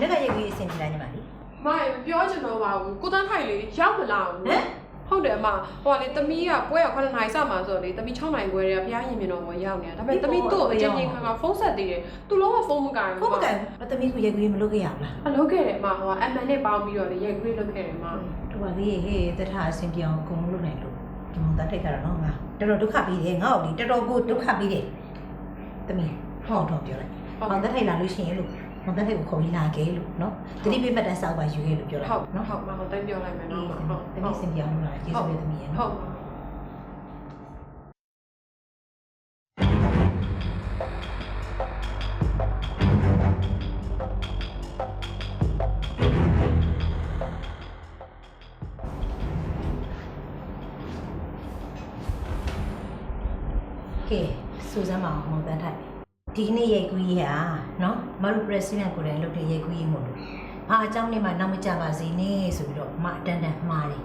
နက်ကရေကြီးအဆင်ပြေလာညီမလေးမရပြောချင်တော့ပါဘူးကိုတန်းထိုင်လေရောက်မလာဘူးဟမ်ဟုတ်တယ်အမဟိုကလေတမီးကပွဲရ9နိုင်စမှာဆိုတော့လေတမီး6နိုင်ခွဲတည်းကဘုရားရင်မြင်တော့ဝင်ရောက်နေတာဒါပေမဲ့တမီးတို့အချင်းချင်းခါခါဖုန်းဆက်သေးတယ်သူလုံးဝဖုန်းမကန်ဖုဘူးန်းမကန်ဘူးအသမီးကရေကြီးမလုပ်ခဲ့ရဘူးလားအလုပ်ခဲ့တယ်အမဟိုကအမှန်နဲ့ပေါင်းပြီးတော့လေရိုက်ခွေးလုပ်ခဲ့တယ်အမတို့ပါသေးဟေးတထအဆင်ပြေအောင်အကုန်လုပ်နိုင်လို့ဒီမောင်သားထိတ်ကြတော့နော်ငါတော်တော်ဒုက္ခပြီးတယ်ငါ့ကိုဒီတော်တော်ကိုဒုက္ခပြီးတယ်သမီးဟောတော့ပြောလိုက်မောင်သားထိတ်လာလို့ရှိရင်လို့ မောင်သားထိတ်ကိုခေါ်ပြီးလာခဲ့လို့နော်တတိပိပတ်တန်းစောက်ပါယူခဲ့လို့ပြောလိုက်ဟုတ်နော်ဟုတ်မဟုတ်တိုင်းပြောလိုက်မယ်အေးနော်သမီးဟုတ်သမီးစင်ပြောင်းလို့လားကျေးဇူးပဲသမီးရနော်ဟုတ်ကဲစူဇမ်းမအောင်မောင်တန်းထိုက်ဒီကနေ့ရိုက်ကူးရေးဟာနော် မတို့ president ကိုလည်းအလုပ်တွေရိုက်ကူးရေးမို့လို့အာအကြောင်းလေးမှနောက်မကြပါစေနဲ့ဆိုပြီးတော့မအတန်တန်မှားတယ်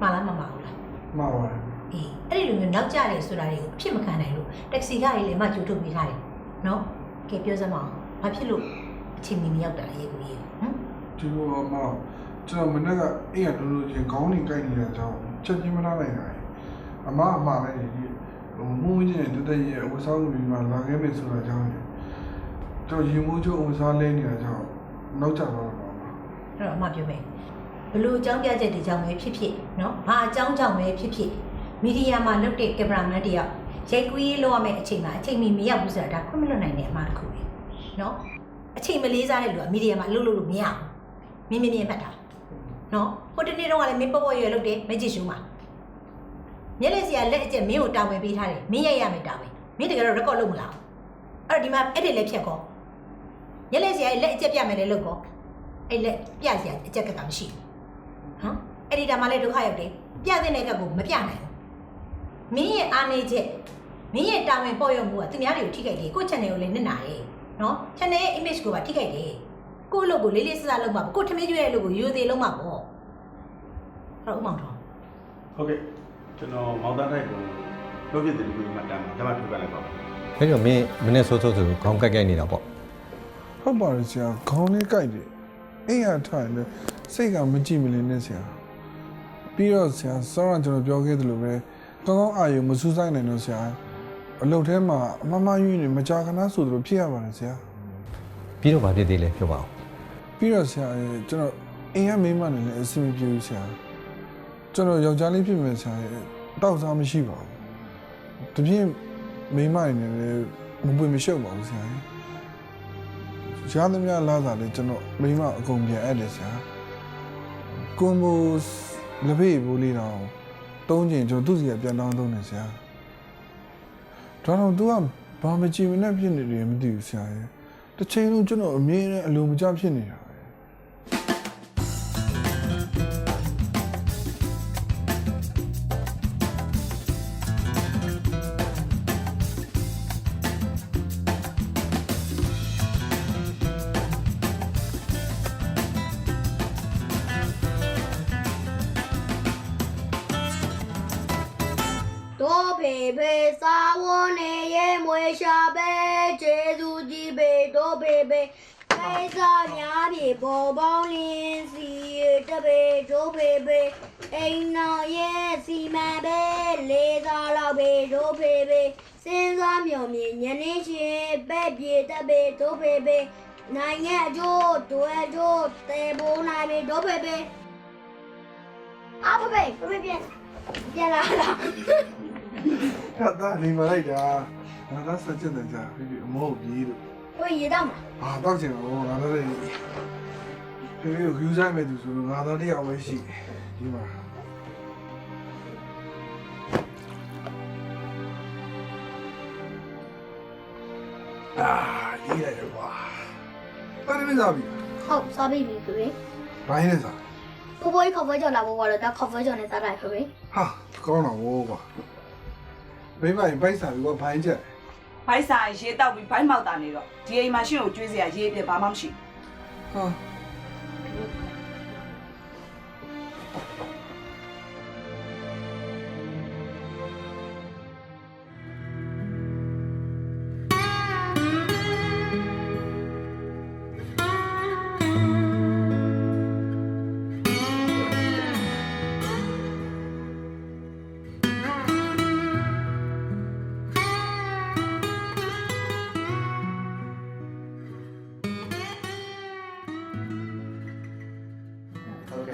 မှားလားမမှားဘူးလားမှားပါဘူးအေးအဲ့ဒီလိုမျိုးနောက်ကျတယ်ဆိုတာတွေကိုအဖြစ်မခံနိုင်လို့တက္ကစီကလေးလည်းမကြိုထုတ်ပေးထားတယ်နော်ကဲပြောစမ်းပါဦးဘာဖြစ်လို့အချိန်မီမရောက်တာလဲရေကူကြီးဟမ်ဒီလိုမှကျွန်တော်မနေ့ကအဲ့ရတို့တို့ချင်းခေါင်းနေကြိုက်နေတာကြောင့်ချက်ချင်းမလာနိုင်တာအမအမပဲဟိုမှုဝင်ချင်းတက်တက်ရဲ့ဝဆောင်းလူကြီးမှလာခဲ့မယ်ဆိုတာကြောင့် တော်ရင်မိုးချိုးအဝစားလဲနေတာကြောင့်နောက်ကျတော့ပါမှာအဲ့တော့အမပြောမယ်ဘလို့အကြောင်းပြချက်တွေကြောင့်ပဲဖြစ်ဖြစ်နော်ဘာအကြောင်းကြောင့်ပဲဖြစ်ဖြစ်မီဒီယာမှာလုပ်တဲ့ကင်မရာမန်တယောက်ရိုက်ကူးရေးလုပ်ရမယ့်အချိန်မှာအချိန်မီမရောက်ဘူးဆိုတာဒါခွင့်မလွတ်နိုင်တဲ့အမှားတစ်ခုပဲနော်အချိန်မလေးစားတဲ့လူကမီဒီယာမှာအလုပ်လုပ်လို့မရဘူးမင်းမင်းမြင်မှတ်တာနော်ဟိုတနေ့တော့ကလည်းမင်းပေါ့ပေါ့ရွယ်လုပ်တယ်မကြည့်ရှုမှာမျက်လက်စရာလက်အကျက်မင်းကိုတာဝန်ပေးထားတယ်မင်းရိုက်ရမယ်တာဝန်မင်းတကယ်တော့ record လုပ်မလားအဲ့တော့ဒီမှာအဲ့ဒီလက်ဖြတ်ကော မျက်လက်စရာလက်အကျက်ပြမယ်လေလုပ်ကောအဲ့လက်ပြစရာအကြက်ကကမရှိဘူးဟမ်အဲ့ဒီတမှာလည်းဒုက္ခရောက်တယ်ပြတဲ့တဲ့ကကိုမပြနိုင်ဘူးမင်းရဲ့အားနေချက်မင်းရဲ့တာဝန်ပေါ်ရုံကသူများတွေကိုထိခိုက်တယ်ကို channel ကိုလည်းနစ်နာတယ်နော် channel ရဲ့ image ကိုပါထိခိုက်တယ်ကိုယ့်အလုပ်ကိုလေးလေးစားစားလုပ်မှာပေါ့ကိုထမင်းကျွေးတဲ့လုပ်ကိုရိုသေလုပ်မှာပေါ့အဲ့တော့ဥမောင်တော်ဟုတ်ကဲ့ကျွန်တော်မောင်သားတိုက်ကိုလုပ်ပြတဲ့လူကြီးမှတမ်းဓမ္မထုတ်ပြလိုက်ပါမယ်အဲ့တော့မင်းမနေ့ဆိုးဆိုးဆိုခေါင်းကိုက်ကိုက်နေတာပေါ့ ဟုတ်ပါတယ်ဆရာခေါင်းလေးကြိုက်တယ်အိမ်ကထိုင်တယ်စိတ်ကမကြည့်မလင်းနဲ့ဆရာပြီးတော့ဆရာစောရကျွန်တော်ပြောခဲ့သလိုပဲကောင်းကောင်းအာရုံမစူးစိုက်နိုင်တော့ဆရာအလုပ်ထဲမှာအမမယွင်းနေမကြာခဏဆိုသလိုဖြစ်ရပါတယ်ဆရာပြီးတော့ဗာဖြစ်သေးလဲပြောပါဦးပြီးတော့ဆရာရဲ့ကျွန်တော်အိမ်ကမိန်းမနဲ့လည်းအဆင်မပြေဘူးဆရာကျွန်တော်ယောက်ျားလေးဖြစ်မယ်ဆရာရဲ့တောက်စားမရှိပါဘူးတပြင်းမိန်းမနေလည်းမပွေမရှုပ်ပါဘူးဆရာ ရဲ့ရှားသမျှလာတာလေကျွန်တော်မိန်းမအကုန်ပြန်အပ်တယ်ဆရာကွန်ဘိုလက်ဖေးဘူးလေးတော့တုံးကျင်ကျွန်တော်သူ့စီကပြန်တောင်းသုံးတယ်ဆရာဒါတော့ तू ကဘာမကြည့်မနဲ့ဖြစ်နေတယ်မသိဘူးဆရာရဲ့တစ်ချိန်လုံးကျွန်တော်အမြဲတမ်းအလိုမကျဖြစ်နေတာပဲ ရှာပဲကျေးဇူးကြီးပေတော့ပေပေကိစ္စများပြီပေါ်ပေါင်းလင်းစီတပေတို့ပေပေအိမ်တော်ရဲ့စီမံပဲလေးစားတော့ပေတို့ပေပေစဉ်းစားမြော်မြင်ညနေချင်းပဲ့ပြေတပေတို့ပေပေနိုင်ငံအကျိုးတွယ်ကျိုးတေဘိုးနိုင်ပေတို့ပေပေအဖေဖေဖေပြန်ပြန်လာလား ကတ်တာနေမလိုက်တာ ငါသားစကြတဲ့ကြာပြီအမောကြီးလို့ 我一道嘛。 ဟာတောက်ချင်တော့ငါသားလေးဖေဖေကိုယူဆိုင်မဲ့သူဆိုတော့ငါသားတစ်ယောက်ပဲရှိတယ်ဒီမှာအာဒီရကွာပါရမီသာပြီ 好，啥 baby 可以？ ဘိုင်းနဲ့စား 婆婆一口饭叫来我玩了，但口饭叫你咋来可以？ ဟာကောင်းတော့ဘောကွာမိမရင်ပိုက်စားပြီးတော့ဘိုင်းချက် ဘိုက်ဆိုင်ရေတောက်ပြီးဘိုက်မောက်တာနေတော့ဒီအိမ်မှာရှင့်ကိုကျွေးစရာရေပြဘာမှမရှိဟာ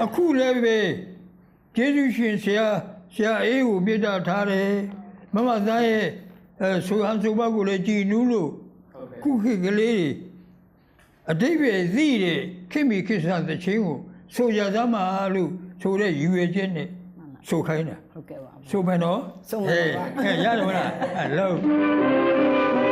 အခုလည်းပဲကျေးဇူးရှင်ဆရာဆရာအေးကိုမေတ္တာထားတယ်မမသားရဲ့အဲဆိုဟန်ဆိုဘကိုလည်းကြည်နူးလို့ခုခေတ်ကလေးတွေအတိတ်ပဲသိတယ်ခင်မီခိစ္စသချင်းကိုဆိုကြသားမှာလို့ဆိုတဲ့ရည်ရွယ်ချက်နဲ့ဆိုခိုင်းတာဟုတ်ကဲ့ပါဆိုမယ်နော်ဆိုမယ်ပါဟဲ့ရတယ်မလားအလုံး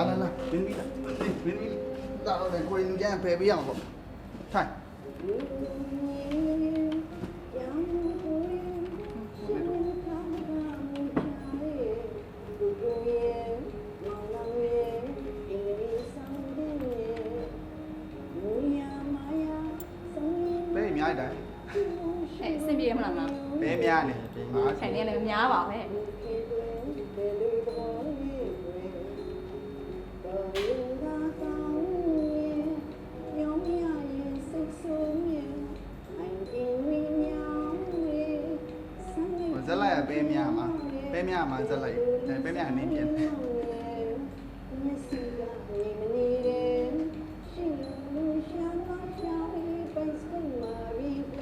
င်းလေးလာလာလာမင်းကြီးလာမင်းကြီးလာတော့လေကိုရင်ကြမ်းဖယ်ပေးရအောင်ပေါ့ထိုင်ဘယ်အများကြီးတိုင်းအဲ ပြေမလားမဘယ်များနေဟာထိုင်နေလည်းများပါပဲဇက်လိုက်ရဘယ်များမှာဘယ်များမှာဇက်လိုက်ဘယ်များအနေပြန်ထ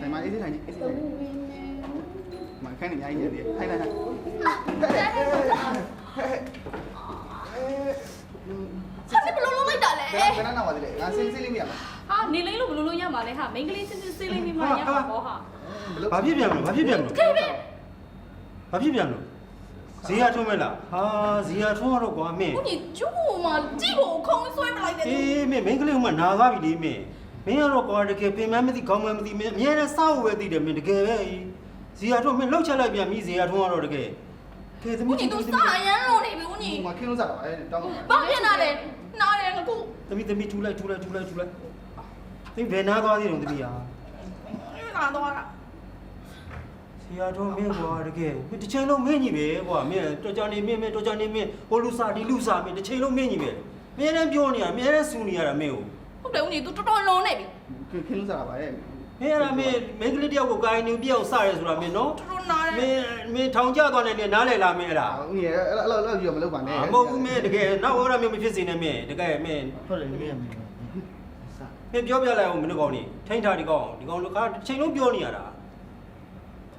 ိုင်မှာအေးစေးထိုင်အေးစေးထိုင်မခိုင်းနေအများကြီးရတယ်ထိုင်ထိုင်ထိုင်ဟာနေဘလို့လုံးလိုက်တာလဲဘယ်ဘယ်နာပါသေးလဲငါစိတ်စိတ်လေးမရပါဟာနေလိမ့်လို့ဘလို့လုံးရမှာလဲဟာမိန်းကလေးချင်းချင်းစေးလေးနေမှရမှာပေါ့ဟာဘယ်လိုဘာဖြစ်ပြန်မလို့ဘာဖြစ်ပြန်မလို့ခေပဲ ဘာဖြစ်ပြန်မလို့ဇီယာထုံးမဲ့လားဟာဇီယာထုံးရတော့ကွာမင်းဦးကြီးကျူးမကြည့်ဖို့ခုံဆွဲပလိုက်တယ်အေးမင်းမင်းကလေးကမှနာသွားပြီလေမင်းမင်းကတော့ကွာတကယ်ပင်မမသိခေါင်းမမသိမင်းအများနဲ့စောက်ဝဲသိတယ်မင်းတကယ်ပဲဇီယာထုံးမင်းလှုပ်ချက်လိုက်ပြန်ပြီဇီယာထုံးရတော့တကယ်ကဲသမီးဦးကြီးသူစာရမ်းလုံးနေပြီဦးကြီးဟိုမှာခင်းလို့စားတာပါအဲတောင်းပါဘာဖြစ်နေလဲနားတယ်ငါခုသမီးသမီးထူလိုက်ထူလိုက်ထူလိုက်ထူလိုက်သမီးဘယ်နာသွားသေးတယ်သမီးဟာနာတော့တာ ဇီယာထုံးမင်းကွာတကယ်မင်းတစ်ချိန်လုံးမင်းကြီးပဲကွာမင်းတော်ကြနေမင်းမင်းတော်ကြနေမင်းဟိုလူစားဒီလူစားမင်းတစ်ချိန်လုံးမင်းကြီးပဲမင်းလည်းပြောနေရမင်းလည်းစူနေရတာမင်းကိုဟုတ်တယ်ဦးကြီး तू တော်တော်လုံးနေပြီခင်းလို့စားတာပါအဲမင်းအဲ့ဒါမင်းမင်းကလေးတယောက်ကိုကိုင်းနေပြအောင်စရဲဆိုတာမင်းနော်တော်တော်နားမတယ်င်းမင်းထောင်ကျသွားတယ်လေနားလေလာမင်းအဲ့ဒါဦးကြီးအဲ့လိုအဲ့လိုပြောမလုပ်ပါနဲ့မဟုတ်ဘူးမင်းတကယ်နောက်ဟောရမျိုးမဖြစ်စေနဲ့မင်းတကယ်မင်းဟုတ်တယ်မင်းမင်းမင်းပြောပြလိုက်အောင်မင်းတို့ကောင်နေထိန်းထားဒီကောင်ဒီကောင်ကချိန်လုံးပြောနေရတာ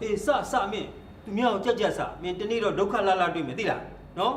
အေးစစမင်းသူမြောက်ကြက်ကြက်စမင်းတနေ့တော့ဒုက္ခလာလာတွေ့မယ်သိလားနော်